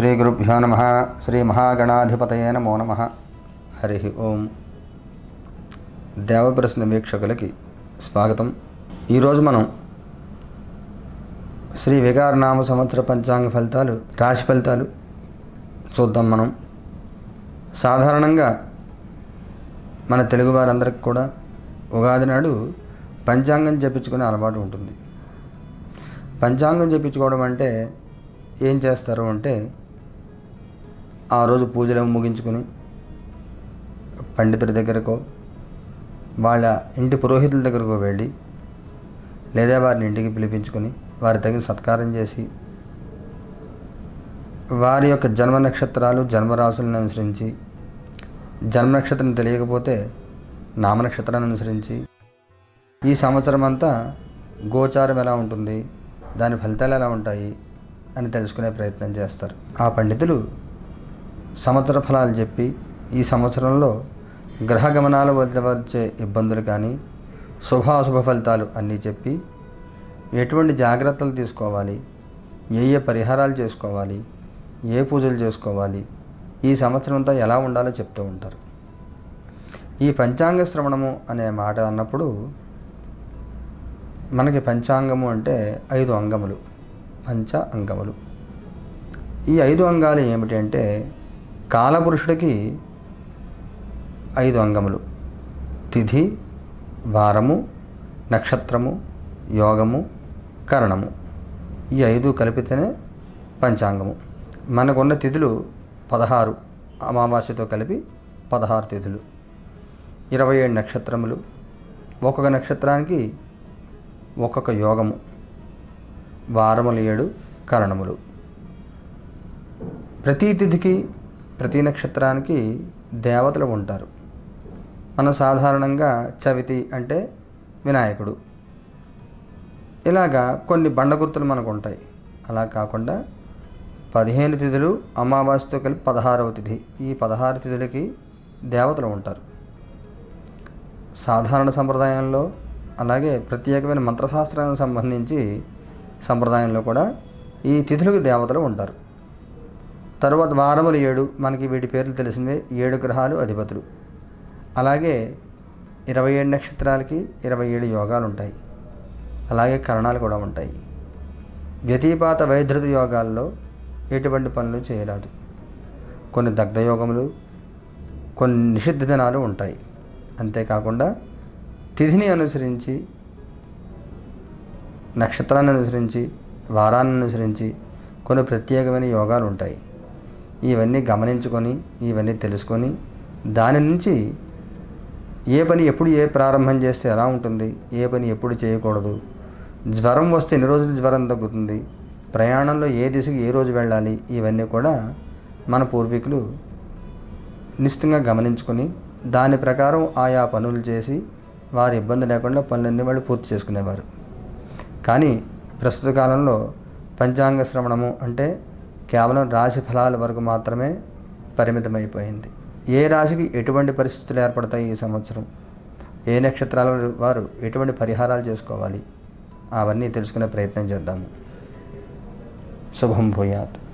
శ్రీ గురుభ్యో నమ. శ్రీ మహాగణాధిపతయే నమో నమ. హరి ఓం. దేవప్రశ్న వీక్షకులకి స్వాగతం. ఈరోజు మనం శ్రీ వికారనామ సంవత్సర పంచాంగ ఫలితాలు రాశి ఫలితాలు చూద్దాం మనం. సాధారణంగా మన తెలుగు వారందరికి కూడా ఉగాది నాడు పంచాంగం చెప్పించుకునే అలవాటు ఉంటుంది. పంచాంగం చెప్పించుకోవడం అంటే ఏం చేస్తారు అంటే ఆ రోజు పూజలు ముగించుకుని పండితుడి దగ్గరకో వాళ్ళ ఇంటి పురోహితుల దగ్గరకు వెళ్ళి లేదా వారిని ఇంటికి పిలిపించుకొని వారి తగిన సత్కారం చేసి వారి యొక్క జన్మ నక్షత్రాలు జన్మరాశులను అనుసరించి జన్మ నక్షత్రం తెలియకపోతే నామ నక్షత్రాన్ని అనుసరించి ఈ సంవత్సరం అంతా గోచారం ఎలా ఉంటుంది దాని ఫలితాలు ఎలా ఉంటాయి అని తెలుసుకునే ప్రయత్నం చేస్తారు. ఆ పండితులు సంవత్సర ఫలాలు చెప్పి ఈ సంవత్సరంలో గ్రహ గమనాల వద్ద వచ్చే ఇబ్బందులు కానీ శుభాశుభ ఫలితాలు అన్నీ చెప్పి ఎటువంటి జాగ్రత్తలు తీసుకోవాలి? ఏ ఏ పరిహారాలు చేసుకోవాలి? ఏ పూజలు చేసుకోవాలి? ఈ సంవత్సరం అంతా ఎలా ఉండాలో చెప్తూ ఉంటారు. ఈ పంచాంగ శ్రవణము అనే మాట అన్నప్పుడు మనకి పంచాంగము అంటే ఐదు అంగములు పంచ అంగములు. ఈ ఐదు అంగాలు ఏమిటి అంటే కాలపురుషుడికి ఐదు అంగములు. తిథి వారము నక్షత్రము యోగము కరణము. ఈ ఐదు కలిపితేనే పంచాంగము. మనకున్న తిథులు పదహారు. అమావాస్యతో కలిపి పదహారు తిథులు. ఇరవై ఏడు నక్షత్రములు. ఒక్కొక్క నక్షత్రానికి ఒక్కొక్క యోగము. వారములు ఏడు కరణములు. ప్రతి తిథికి ప్రతి నక్షత్రానికి దేవతలు ఉంటారు. మనం సాధారణంగా చవితి అంటే వినాయకుడు. ఇలాగా కొన్ని బండ గుర్తులు మనకు ఉంటాయి అలా కాకుండా పదిహేను తిథులు అమావాస్యతో కలిపి పదహారవ తిథి. ఈ పదహారు తిథులకి దేవతలు ఉంటారు. సాధారణ సంప్రదాయంలో అలాగే ప్రత్యేకమైన మంత్రశాస్త్రానికి సంబంధించి సంప్రదాయంలో కూడా ఈ తిథులకు దేవతలు ఉంటారు. తరువాత వారములు ఏడు మనకి వీటి పేర్లు తెలిసినవి ఏడు గ్రహాలు అధిపతులు. అలాగే ఇరవై ఏడు నక్షత్రాలకి ఇరవై ఏడు యోగాలు ఉంటాయి అలాగే కరణాలు కూడా ఉంటాయి. వ్యతిపాత వైద్యుత యోగాల్లో ఎటువంటి పనులు చేయరాదు. కొన్ని దగ్ధ యోగములు కొన్ని నిషిద్ధ దినాలు ఉంటాయి. అంతేకాకుండా తిథిని అనుసరించి నక్షత్రాన్ని అనుసరించి వారాన్ని అనుసరించి కొన్ని ప్రత్యేకమైన యోగాలు ఉంటాయి ఇవన్నీ గమనించుకొని ఇవన్నీ తెలుసుకొని దాని నుంచి ఏ పని ఎప్పుడు ఏ ప్రారంభం చేస్తే ఎలా ఉంటుంది ఏ పని ఎప్పుడు చేయకూడదు జ్వరం వస్తే ఎన్ని రోజులు జ్వరం తగ్గుతుంది ప్రయాణంలో ఏ దిశకి ఏ రోజు వెళ్ళాలి ఇవన్నీ కూడా మన పూర్వీకులు నిశ్చితంగా గమనించుకొని దాని ప్రకారం ఆయా పనులు చేసి వారి ఇబ్బంది లేకుండా పనులన్నీ వాళ్ళు పూర్తి చేసుకునేవారు. కానీ ప్రస్తుత కాలంలో పంచాంగ శ్రవణము అంటే కేవలం రాశి ఫలాల వరకు మాత్రమే పరిమితమైపోయింది. ఏ రాశికి ఎటువంటి పరిస్థితులు ఏర్పడతాయి ఈ సంవత్సరం? ఏ నక్షత్రాల వారు ఎటువంటి పరిహారాలు చేసుకోవాలి? అవన్నీ తెలుసుకునే ప్రయత్నం చేద్దాము. శుభం భూయాత్.